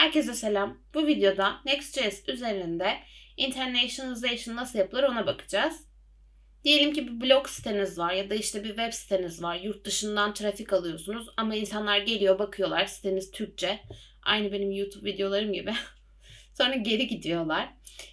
Herkese selam. Bu videoda Next.js üzerinde internationalization nasıl yapılır ona bakacağız. Diyelim ki bir blog siteniz var ya da işte bir web siteniz var. Yurt dışından trafik alıyorsunuz ama insanlar geliyor bakıyorlar siteniz Türkçe. Aynı benim YouTube videolarım gibi. Sonra geri gidiyorlar.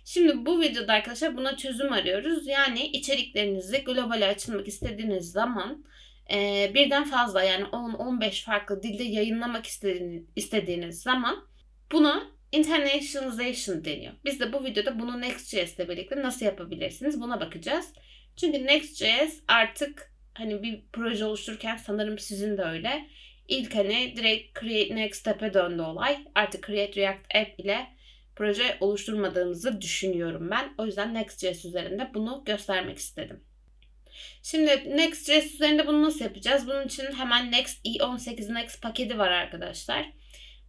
Şimdi bu videoda arkadaşlar buna çözüm arıyoruz. Yani içeriklerinizi globale açılmak istediğiniz zaman e, birden fazla yani 10-15 farklı dilde yayınlamak istediğiniz, istediğiniz zaman buna internationalization deniyor. Biz de bu videoda bunu Next.js ile birlikte nasıl yapabilirsiniz buna bakacağız. Çünkü Next.js artık hani bir proje oluştururken sanırım sizin de öyle. İlk hani direkt Create Next Step'e döndü olay. Artık Create React App ile proje oluşturmadığımızı düşünüyorum ben. O yüzden Next.js üzerinde bunu göstermek istedim. Şimdi Next.js üzerinde bunu nasıl yapacağız? Bunun için hemen Next E18 Next paketi var arkadaşlar.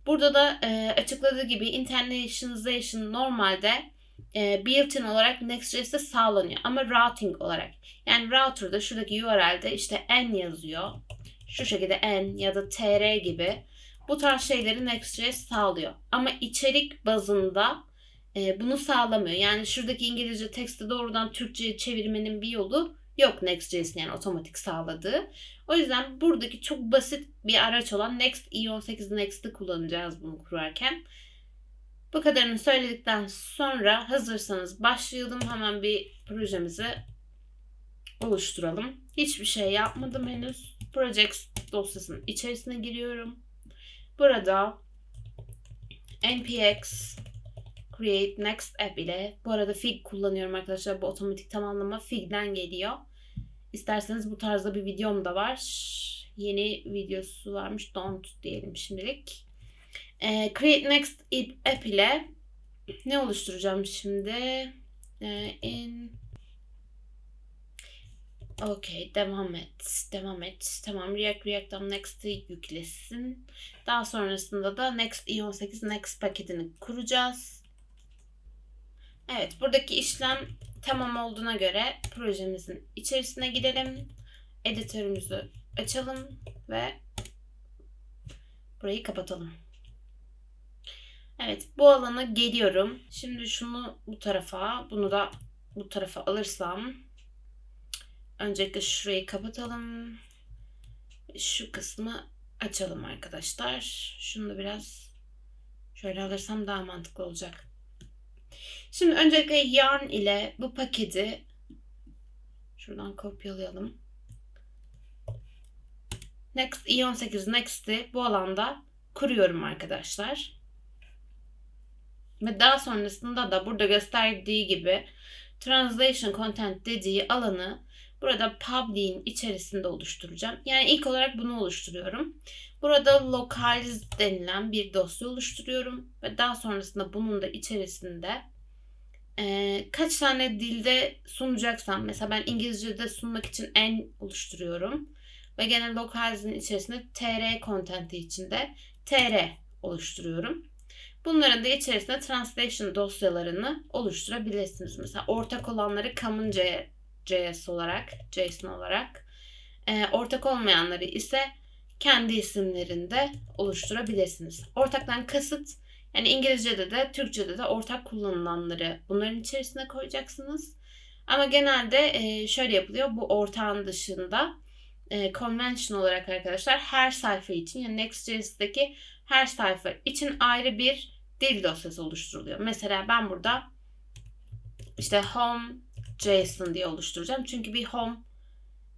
Burada da e, açıkladığı gibi internationalization normalde e, built-in olarak Next.js'te sağlanıyor. Ama routing olarak. Yani router'da şuradaki URL'de işte n yazıyor. Şu şekilde n ya da tr gibi. Bu tarz şeyleri Next.js sağlıyor. Ama içerik bazında e, bunu sağlamıyor. Yani şuradaki İngilizce teksti doğrudan Türkçe'ye çevirmenin bir yolu yok Next.js'in yani otomatik sağladığı. O yüzden buradaki çok basit bir araç olan Next i18 Next'ı kullanacağız bunu kurarken. Bu kadarını söyledikten sonra hazırsanız başlayalım. Hemen bir projemizi oluşturalım. Hiçbir şey yapmadım henüz. Projects dosyasının içerisine giriyorum. Burada npx create next app ile bu arada Fig kullanıyorum arkadaşlar. Bu otomatik tamamlama Fig'den geliyor. İsterseniz bu tarzda bir videom da var. Yeni videosu varmış. Don't diyelim şimdilik. Ee, Create Next app ile ne oluşturacağım şimdi? Ee, in Okey devam et. Devam et. Tamam React React'tan Next'i yüklesin. Daha sonrasında da Next i18 Next paketini kuracağız. Evet buradaki işlem tamam olduğuna göre projemizin içerisine gidelim. Editörümüzü açalım ve burayı kapatalım. Evet bu alana geliyorum. Şimdi şunu bu tarafa bunu da bu tarafa alırsam öncelikle şurayı kapatalım. Şu kısmı açalım arkadaşlar. Şunu da biraz şöyle alırsam daha mantıklı olacak. Şimdi öncelikle yarn ile bu paketi şuradan kopyalayalım. Next i18 Next'i bu alanda kuruyorum arkadaşlar. Ve daha sonrasında da burada gösterdiği gibi Translation Content dediği alanı burada public'in içerisinde oluşturacağım. Yani ilk olarak bunu oluşturuyorum. Burada localize denilen bir dosya oluşturuyorum. Ve daha sonrasında bunun da içerisinde kaç tane dilde sunacaksam mesela ben İngilizce'de sunmak için n oluşturuyorum. Ve gene localize'in içerisinde tr content'i içinde tr oluşturuyorum. Bunların da içerisinde translation dosyalarını oluşturabilirsiniz. Mesela ortak olanları common JS olarak, JSON olarak, ortak olmayanları ise kendi isimlerinde oluşturabilirsiniz. Ortaktan kasıt yani İngilizce'de de Türkçe'de de ortak kullanılanları bunların içerisine koyacaksınız. Ama genelde e, şöyle yapılıyor. Bu ortağın dışında e, convention olarak arkadaşlar her sayfa için yani Next.js'deki her sayfa için ayrı bir dil dosyası oluşturuluyor. Mesela ben burada işte home JSON diye oluşturacağım. Çünkü bir home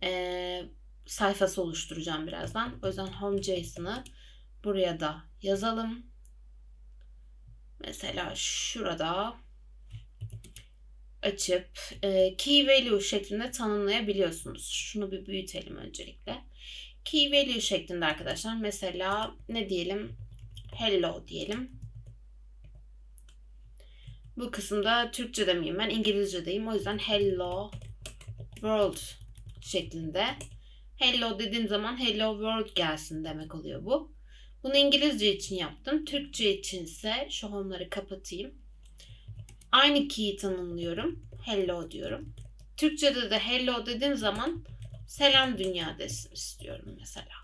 e, sayfası oluşturacağım birazdan. O yüzden home JSON'ı buraya da yazalım. Mesela şurada açıp e, key value şeklinde tanımlayabiliyorsunuz. Şunu bir büyütelim öncelikle. Key value şeklinde arkadaşlar mesela ne diyelim? Hello diyelim. Bu kısımda Türkçe'de miyim ben? İngilizce'deyim. O yüzden hello world şeklinde. Hello dediğim zaman hello world gelsin demek oluyor bu. Bunu İngilizce için yaptım. Türkçe için ise şu home'ları kapatayım. Aynı key'i tanımlıyorum. Hello diyorum. Türkçe'de de hello dediğim zaman selam dünya desin istiyorum mesela.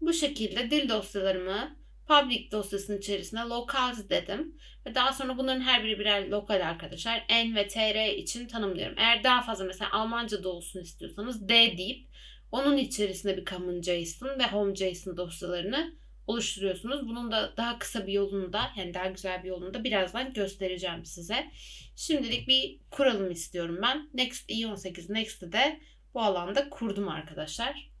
Bu şekilde dil dosyalarımı public dosyasının içerisine locals dedim. Ve daha sonra bunların her biri birer lokal arkadaşlar. N ve tr için tanımlıyorum. Eğer daha fazla mesela Almanca da olsun istiyorsanız D deyip onun içerisinde bir common JSON ve home JSON dosyalarını oluşturuyorsunuz. Bunun da daha kısa bir yolunu da yani daha güzel bir yolunu da birazdan göstereceğim size. Şimdilik bir kuralım istiyorum ben. Next i18 Next'i de bu alanda kurdum arkadaşlar.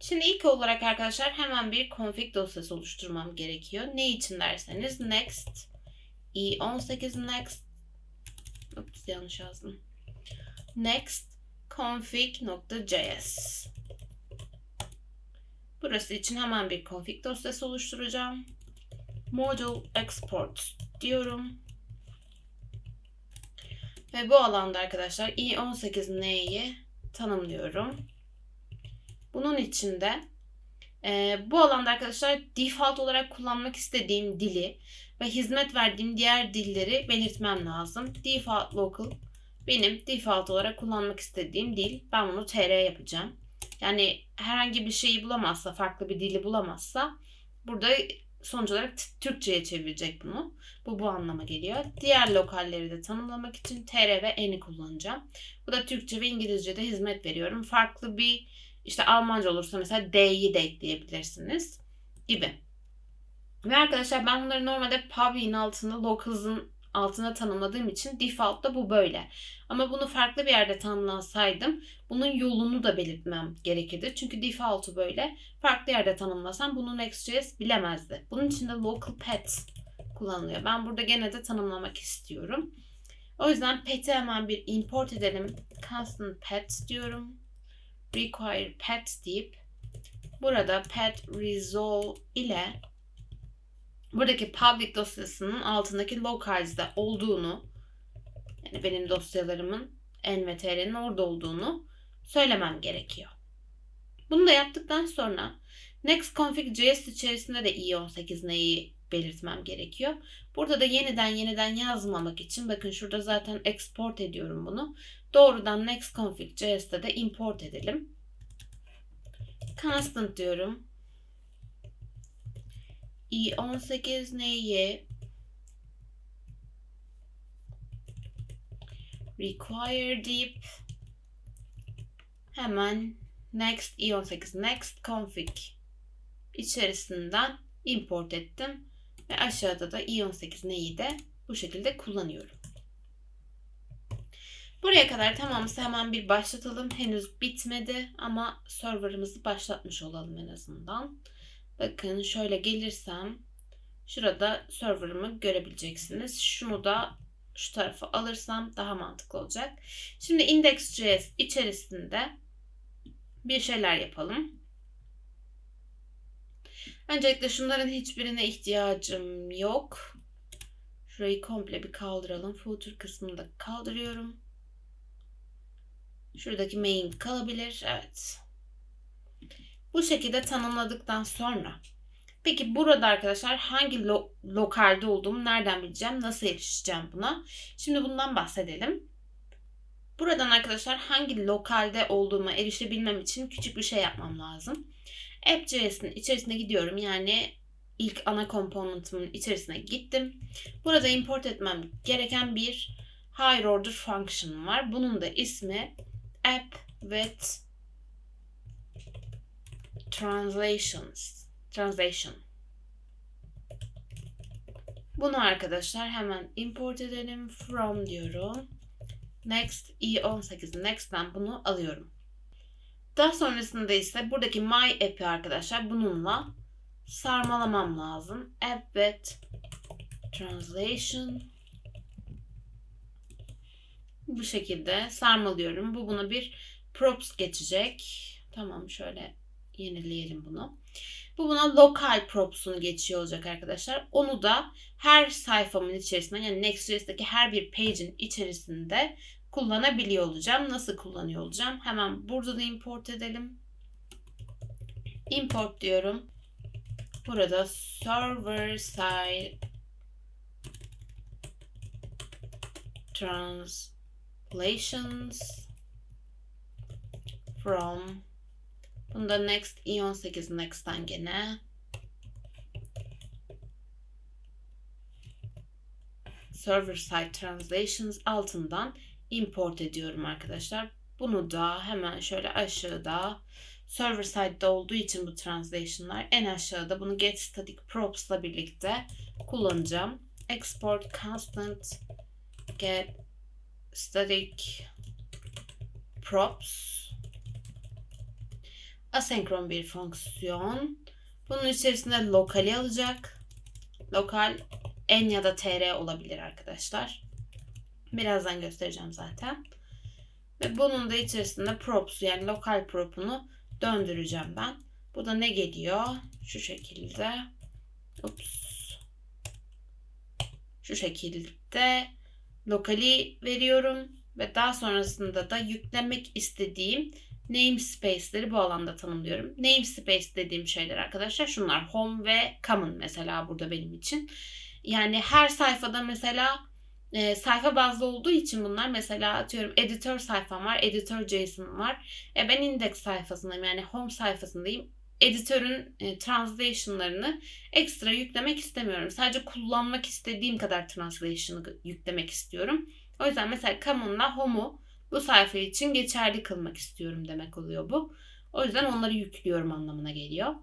Şimdi ilk olarak arkadaşlar hemen bir config dosyası oluşturmam gerekiyor. Ne için derseniz next i18 next Ups, yanlış yazdım. Next config.js Burası için hemen bir config dosyası oluşturacağım. Module export diyorum. Ve bu alanda arkadaşlar i18n'yi tanımlıyorum. Bunun içinde e, bu alanda arkadaşlar default olarak kullanmak istediğim dili ve hizmet verdiğim diğer dilleri belirtmem lazım. Default local benim default olarak kullanmak istediğim dil. Ben bunu tr yapacağım. Yani herhangi bir şeyi bulamazsa, farklı bir dili bulamazsa burada sonuç olarak Türkçe'ye çevirecek bunu. Bu bu anlama geliyor. Diğer lokalleri de tanımlamak için tr ve n'i kullanacağım. Bu da Türkçe ve İngilizce'de hizmet veriyorum. Farklı bir işte Almanca olursa mesela D'yi de ekleyebilirsiniz gibi. Ve arkadaşlar ben bunları normalde public'in altında locals'ın altına tanımladığım için default'ta bu böyle. Ama bunu farklı bir yerde tanımlasaydım bunun yolunu da belirtmem gerekirdi. Çünkü default'u böyle. Farklı yerde tanımlasam bunu Next.js bilemezdi. Bunun için de local pet kullanılıyor. Ben burada gene de tanımlamak istiyorum. O yüzden pet'i hemen bir import edelim. Constant pet diyorum. Require pet deyip burada pet resolve ile buradaki public dosyasının altındaki locals'de olduğunu yani benim dosyalarımın n ve tr'nin orada olduğunu söylemem gerekiyor. Bunu da yaptıktan sonra next config.js içerisinde de i18 neyi belirtmem gerekiyor. Burada da yeniden yeniden yazmamak için bakın şurada zaten export ediyorum bunu. Doğrudan next config.js'te de import edelim. Constant diyorum i18 neyi require deyip hemen next i18 next config içerisinden import ettim ve aşağıda da i18 neyi de bu şekilde kullanıyorum. Buraya kadar tamamsa hemen bir başlatalım. Henüz bitmedi ama serverımızı başlatmış olalım en azından. Bakın şöyle gelirsem şurada serverımı görebileceksiniz. Şunu da şu tarafa alırsam daha mantıklı olacak. Şimdi index.js içerisinde bir şeyler yapalım. Öncelikle şunların hiçbirine ihtiyacım yok. Şurayı komple bir kaldıralım. Footer kısmını da kaldırıyorum. Şuradaki main kalabilir. Evet. Bu şekilde tanımladıktan sonra peki burada arkadaşlar hangi lo- lokalde olduğumu nereden bileceğim? Nasıl erişeceğim buna? Şimdi bundan bahsedelim. Buradan arkadaşlar hangi lokalde olduğuma erişebilmem için küçük bir şey yapmam lazım. App.js'in içerisine gidiyorum. Yani ilk ana komponentimin içerisine gittim. Burada import etmem gereken bir higher order function var. Bunun da ismi app with translations. Translation. Bunu arkadaşlar hemen import edelim. From diyorum. Next i18 next'ten bunu alıyorum. Daha sonrasında ise buradaki my app'i arkadaşlar bununla sarmalamam lazım. App with translation. Bu şekilde sarmalıyorum. Bu buna bir props geçecek. Tamam şöyle yenileyelim bunu. Bu buna lokal props'unu geçiyor olacak arkadaşlar. Onu da her sayfamın içerisinde yani Next.js'deki her bir page'in içerisinde kullanabiliyor olacağım. Nasıl kullanıyor olacağım? Hemen burada da import edelim. Import diyorum. Burada server side translations from Bunda next i18 next'ten gene server side translations altından import ediyorum arkadaşlar. Bunu da hemen şöyle aşağıda server side'da olduğu için bu translation'lar en aşağıda bunu get static props'la birlikte kullanacağım. Export constant get static props asenkron bir fonksiyon. Bunun içerisinde lokali alacak. Lokal n ya da tr olabilir arkadaşlar. Birazdan göstereceğim zaten. Ve bunun da içerisinde props yani lokal prop'unu döndüreceğim ben. Bu da ne geliyor? Şu şekilde. Ups. Şu şekilde lokali veriyorum ve daha sonrasında da yüklemek istediğim namespace'leri bu alanda tanımlıyorum. Namespace dediğim şeyler arkadaşlar şunlar. Home ve common mesela burada benim için. Yani her sayfada mesela e, sayfa bazlı olduğu için bunlar mesela atıyorum editor sayfam var, editor JSON var. E, ben index sayfasındayım yani home sayfasındayım. Editörün e, translation'larını ekstra yüklemek istemiyorum. Sadece kullanmak istediğim kadar translation'ı yüklemek istiyorum. O yüzden mesela common'la home'u bu sayfa için geçerli kılmak istiyorum demek oluyor bu. O yüzden onları yüklüyorum anlamına geliyor.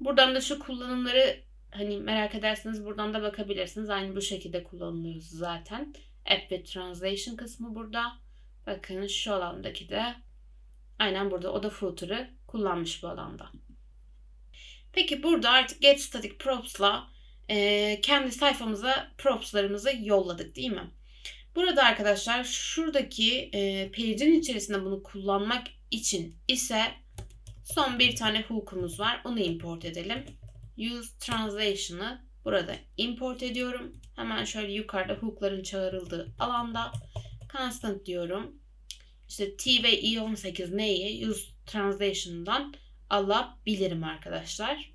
Buradan da şu kullanımları hani merak ederseniz buradan da bakabilirsiniz. Aynı bu şekilde kullanılıyor zaten. App ve Translation kısmı burada. Bakın şu alandaki de aynen burada o da footer'ı kullanmış bu alanda. Peki burada artık get static props'la e, kendi sayfamıza props'larımızı yolladık değil mi? Burada arkadaşlar şuradaki e, page'in içerisinde bunu kullanmak için ise son bir tane hook'umuz var. Onu import edelim. Use translation'ı burada import ediyorum. Hemen şöyle yukarıda hook'ların çağrıldığı alanda constant diyorum. İşte T ve E18 neyi use translation'dan alabilirim arkadaşlar.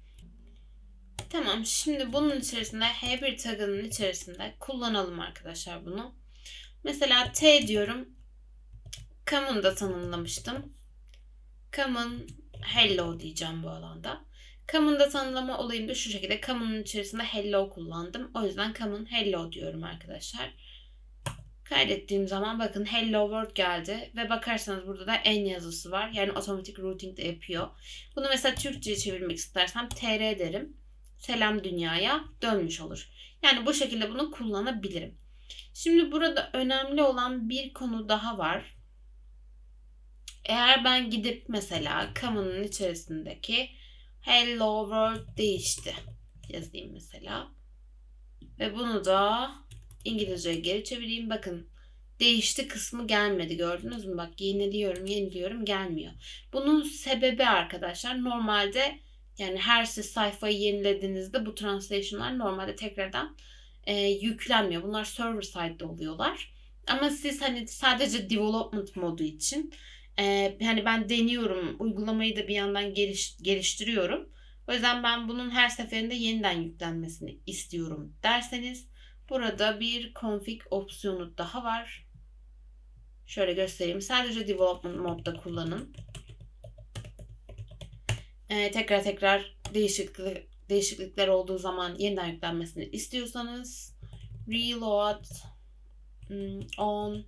Tamam şimdi bunun içerisinde H1 tagının içerisinde kullanalım arkadaşlar bunu. Mesela T diyorum. Come'ın da tanımlamıştım. Common hello diyeceğim bu alanda. Come'ın da tanımlama olayım da şu şekilde. Come'ın içerisinde hello kullandım. O yüzden common hello diyorum arkadaşlar. Kaydettiğim zaman bakın hello world geldi ve bakarsanız burada da en yazısı var. Yani otomatik routing de yapıyor. Bunu mesela Türkçe'ye çevirmek istersem tr derim. Selam dünyaya dönmüş olur. Yani bu şekilde bunu kullanabilirim. Şimdi burada önemli olan bir konu daha var. Eğer ben gidip mesela common'ın içerisindeki hello world değişti yazayım mesela. Ve bunu da İngilizceye geri çevireyim. Bakın değişti kısmı gelmedi gördünüz mü? Bak yeniliyorum yeniliyorum gelmiyor. Bunun sebebi arkadaşlar normalde yani her siz sayfayı yenilediğinizde bu translation'lar normalde tekrardan e, yüklenmiyor. Bunlar server side'de oluyorlar. Ama siz hani sadece development modu için e, hani ben deniyorum uygulamayı da bir yandan geliş, geliştiriyorum. O yüzden ben bunun her seferinde yeniden yüklenmesini istiyorum derseniz burada bir config opsiyonu daha var. Şöyle göstereyim. Sadece development modda kullanın. Ee, tekrar tekrar değişiklik değişiklikler olduğu zaman yeniden yüklenmesini istiyorsanız reload hmm, on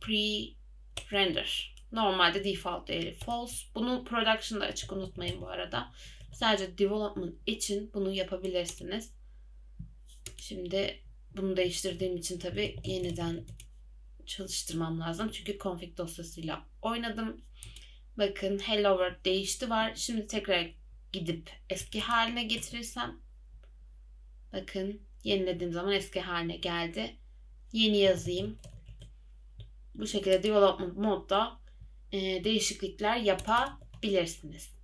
pre-render. Normalde default değeri false. Bunu production'da açık unutmayın bu arada. Sadece development için bunu yapabilirsiniz. Şimdi bunu değiştirdiğim için tabi yeniden çalıştırmam lazım. Çünkü config dosyasıyla oynadım. Bakın hello world değişti var. Şimdi tekrar gidip eski haline getirirsem bakın yenilediğim zaman eski haline geldi. Yeni yazayım. Bu şekilde development modda e, değişiklikler yapabilirsiniz.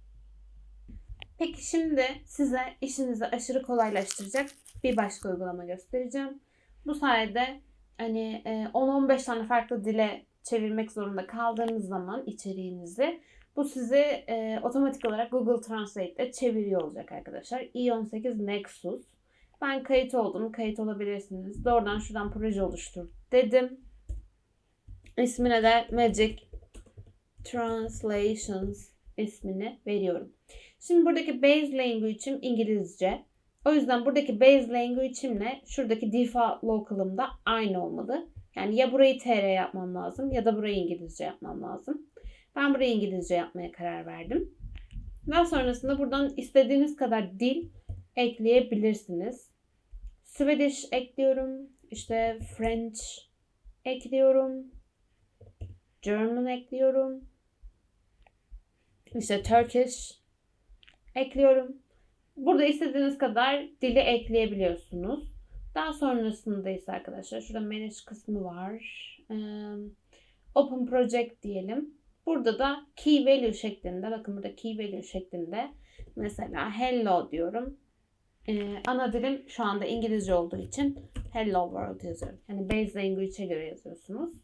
Peki şimdi size işinizi aşırı kolaylaştıracak bir başka uygulama göstereceğim. Bu sayede hani 10-15 e, tane farklı dile çevirmek zorunda kaldığınız zaman içeriğinizi bu sizi e, otomatik olarak Google Translate ile çeviriyor olacak arkadaşlar. i18 Nexus. Ben kayıt oldum. Kayıt olabilirsiniz. Doğrudan şuradan proje oluştur dedim. İsmine de Magic Translations ismini veriyorum. Şimdi buradaki base language'im İngilizce. O yüzden buradaki base language'imle şuradaki default local'ım da aynı olmalı. Yani ya burayı TR yapmam lazım ya da burayı İngilizce yapmam lazım. Ben burayı İngilizce yapmaya karar verdim. Daha sonrasında buradan istediğiniz kadar dil ekleyebilirsiniz. Swedish ekliyorum. İşte French ekliyorum. German ekliyorum. İşte Turkish ekliyorum. Burada istediğiniz kadar dili ekleyebiliyorsunuz. Daha sonrasında ise arkadaşlar şurada manage kısmı var. Ee, open project diyelim. Burada da key value şeklinde bakın burada key value şeklinde mesela hello diyorum. Ee, ana dilim şu anda İngilizce olduğu için hello world yazıyorum. Yani base language'e göre yazıyorsunuz.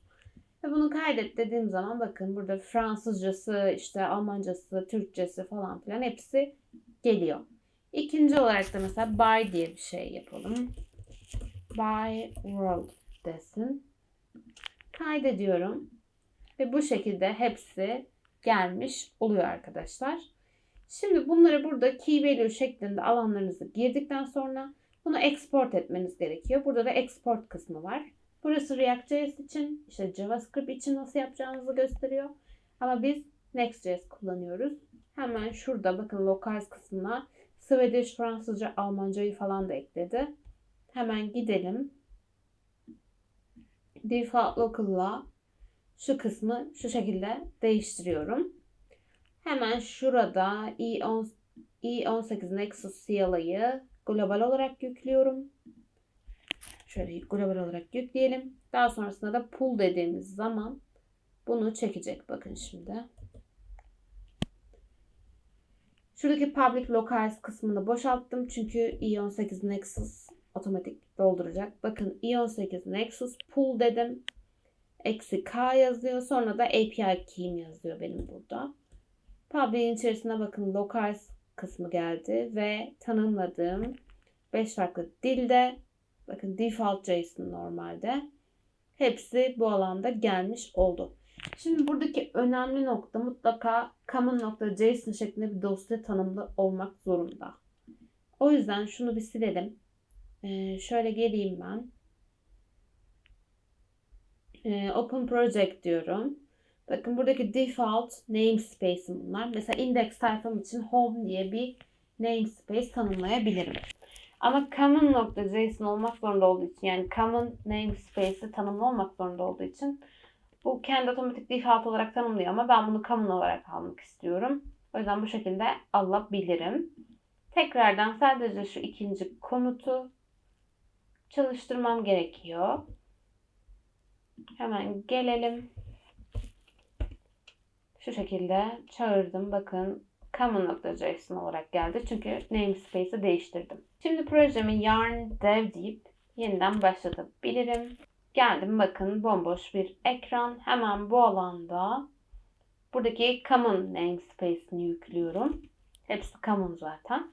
Ve bunu kaydet dediğim zaman bakın burada Fransızcası, işte Almancası, Türkçesi falan filan hepsi geliyor. İkinci olarak da mesela by diye bir şey yapalım. By world desin. Kaydediyorum. Ve bu şekilde hepsi gelmiş oluyor arkadaşlar. Şimdi bunları burada key value şeklinde alanlarınızı girdikten sonra bunu export etmeniz gerekiyor. Burada da export kısmı var. Burası React.js için, işte JavaScript için nasıl yapacağınızı gösteriyor. Ama biz Next.js kullanıyoruz. Hemen şurada bakın locals kısmına Swedish, Fransızca, Almancayı falan da ekledi. Hemen gidelim. Default local'la şu kısmı şu şekilde değiştiriyorum. Hemen şurada i10, i18 Nexus CLI'yi global olarak yüklüyorum. Şöyle global olarak yükleyelim. Daha sonrasında da pull dediğimiz zaman bunu çekecek. Bakın şimdi. Şuradaki public locals kısmını boşalttım. Çünkü i18 Nexus otomatik dolduracak. Bakın i18 Nexus pull dedim. Eksi K yazıyor. Sonra da API key'im yazıyor benim burada. Public'in içerisine bakın locals kısmı geldi ve tanımladığım 5 farklı dilde bakın default JSON normalde hepsi bu alanda gelmiş oldu. Şimdi buradaki önemli nokta mutlaka common.json şeklinde bir dosya tanımlı olmak zorunda. O yüzden şunu bir silelim. Ee, şöyle geleyim ben. Ee, open project diyorum. Bakın buradaki default namespace'im bunlar. Mesela index sayfam için home diye bir namespace tanımlayabilirim. Ama common.json olmak zorunda olduğu için yani common namespace'i tanımlı olmak zorunda olduğu için bu kendi otomatik default olarak tanımlıyor ama ben bunu common olarak almak istiyorum. O yüzden bu şekilde alabilirim. Tekrardan sadece şu ikinci komutu çalıştırmam gerekiyor. Hemen gelelim. Şu şekilde çağırdım. Bakın common.json olarak geldi. Çünkü namespace'i değiştirdim. Şimdi projemi yarn dev deyip yeniden başlatabilirim. Geldim bakın bomboş bir ekran. Hemen bu alanda buradaki common namespace'ini yüklüyorum. Hepsi common zaten.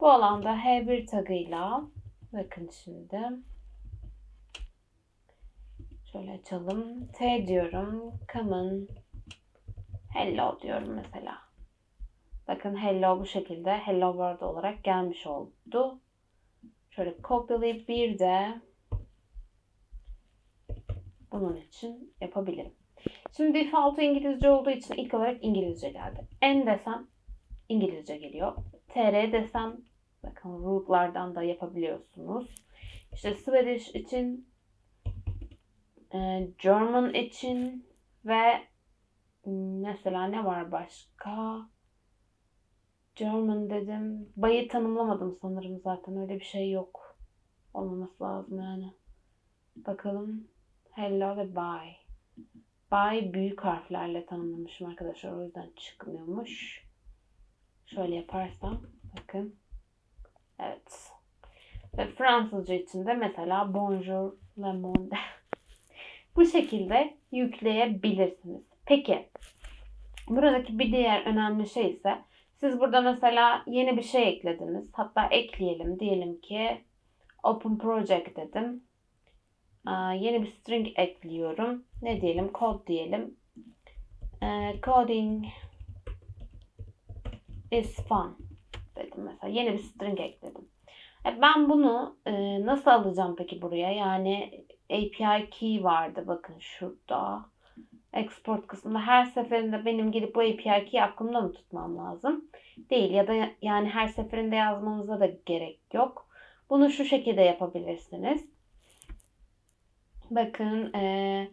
Bu alanda h1 tagıyla bakın şimdi şöyle açalım. T diyorum. Common hello diyorum mesela. Bakın hello bu şekilde hello world olarak gelmiş oldu. Şöyle kopyalayıp bir de bunun için yapabilirim. Şimdi default İngilizce olduğu için ilk olarak İngilizce geldi. N desem İngilizce geliyor. TR desem bakın rootlardan da yapabiliyorsunuz. İşte Swedish için e, German için ve mesela ne var başka? German dedim. Bayı tanımlamadım sanırım zaten. Öyle bir şey yok. Olmaması lazım yani. Bakalım. Hello ve bye. Bye büyük harflerle tanımlamışım arkadaşlar. O yüzden çıkmıyormuş. Şöyle yaparsam. Bakın. Evet. Ve Fransızca için de mesela bonjour, le monde. Bu şekilde yükleyebilirsiniz. Peki. Buradaki bir diğer önemli şey ise siz burada mesela yeni bir şey eklediniz. Hatta ekleyelim. Diyelim ki open project dedim. Yeni bir string ekliyorum. Ne diyelim? Kod diyelim. Coding is fun dedim mesela. Yeni bir string ekledim. E, Ben bunu e, nasıl alacağım peki buraya? Yani API key vardı bakın şurada. Export kısmında her seferinde benim gidip bu API key aklımda mı tutmam lazım? Değil ya da yani her seferinde yazmanıza da gerek yok. Bunu şu şekilde yapabilirsiniz. Bakın e,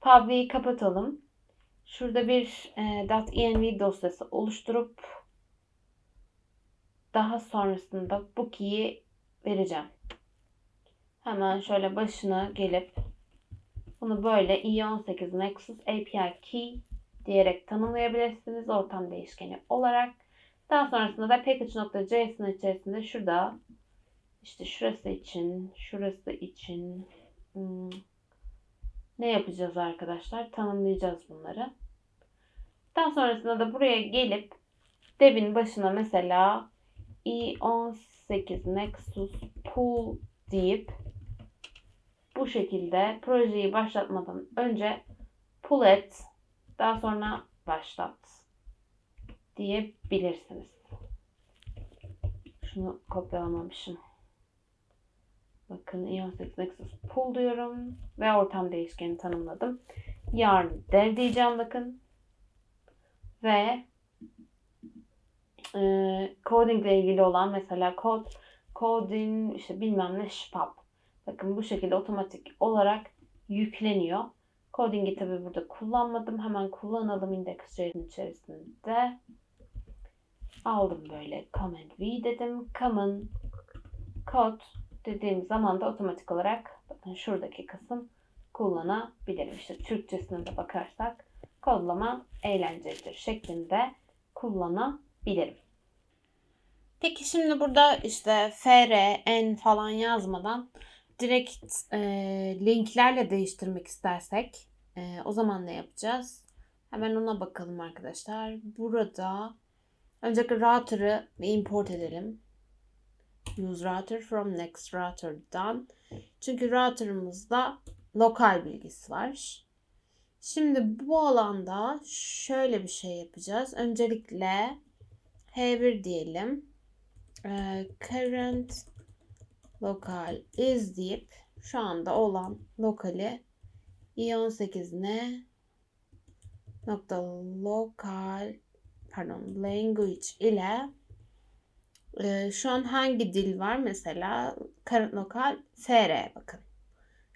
Public'i kapatalım. Şurada bir e, .env dosyası oluşturup daha sonrasında bu key'i vereceğim. Hemen şöyle başına gelip bunu böyle i18 Nexus API Key diyerek tanımlayabilirsiniz ortam değişkeni olarak. Daha sonrasında da package.json içerisinde şurada işte şurası için, şurası için hmm, ne yapacağız arkadaşlar? Tanımlayacağız bunları. Daha sonrasında da buraya gelip devin başına mesela i18 Nexus Pool deyip bu şekilde projeyi başlatmadan önce pull et daha sonra başlat diyebilirsiniz. Şunu kopyalamamışım. Bakın i18 Nexus pull diyorum ve ortam değişkeni tanımladım. Yarın dev diyeceğim bakın. Ve e, coding ile ilgili olan mesela kod, coding işte bilmem ne şpap. Bakın bu şekilde otomatik olarak yükleniyor. Coding'i tabi burada kullanmadım. Hemen kullanalım index.json içerisinde. Aldım böyle command v dedim. Common code dediğim zaman da otomatik olarak bakın şuradaki kısım kullanabilirim. İşte Türkçesine de bakarsak kodlama eğlencelidir şeklinde kullanabilirim. Peki şimdi burada işte fr, n falan yazmadan direkt e, linklerle değiştirmek istersek e, o zaman ne yapacağız? Hemen ona bakalım arkadaşlar. Burada öncelikle router'ı import edelim. Use router from next router'dan. Çünkü router'ımızda lokal bilgisi var. Şimdi bu alanda şöyle bir şey yapacağız. Öncelikle H1 diyelim. Ee, current local is deyip şu anda olan lokali i18 ne nokta lokal pardon language ile e, şu an hangi dil var? Mesela current local fr bakın.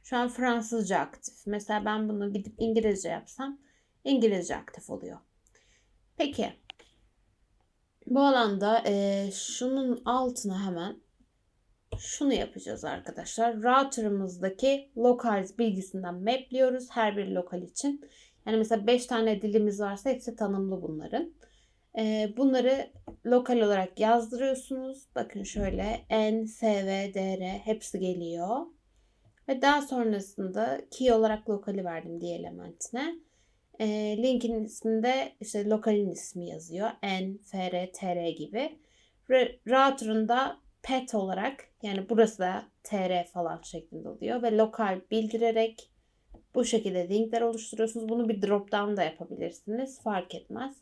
Şu an Fransızca aktif. Mesela ben bunu gidip İngilizce yapsam İngilizce aktif oluyor. Peki bu alanda e, şunun altına hemen şunu yapacağız arkadaşlar. Router'ımızdaki locals bilgisinden mapliyoruz her bir lokal için. Yani mesela 5 tane dilimiz varsa hepsi tanımlı bunların. Ee, bunları lokal olarak yazdırıyorsunuz. Bakın şöyle N, S, V, D, R hepsi geliyor. Ve daha sonrasında key olarak lokali verdim diye elementine. Ee, linkin isminde işte lokalin ismi yazıyor. N, FR, TR gibi. Router'ın da pet olarak yani burası da tr falan şeklinde oluyor ve lokal bildirerek bu şekilde linkler oluşturuyorsunuz. Bunu bir drop down da yapabilirsiniz. Fark etmez.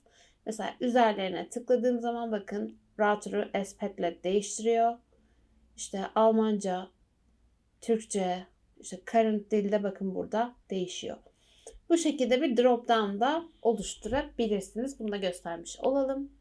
Mesela üzerlerine tıkladığım zaman bakın router'ı espet ile değiştiriyor. İşte Almanca, Türkçe, işte current dilde bakın burada değişiyor. Bu şekilde bir drop down da oluşturabilirsiniz. Bunu da göstermiş olalım.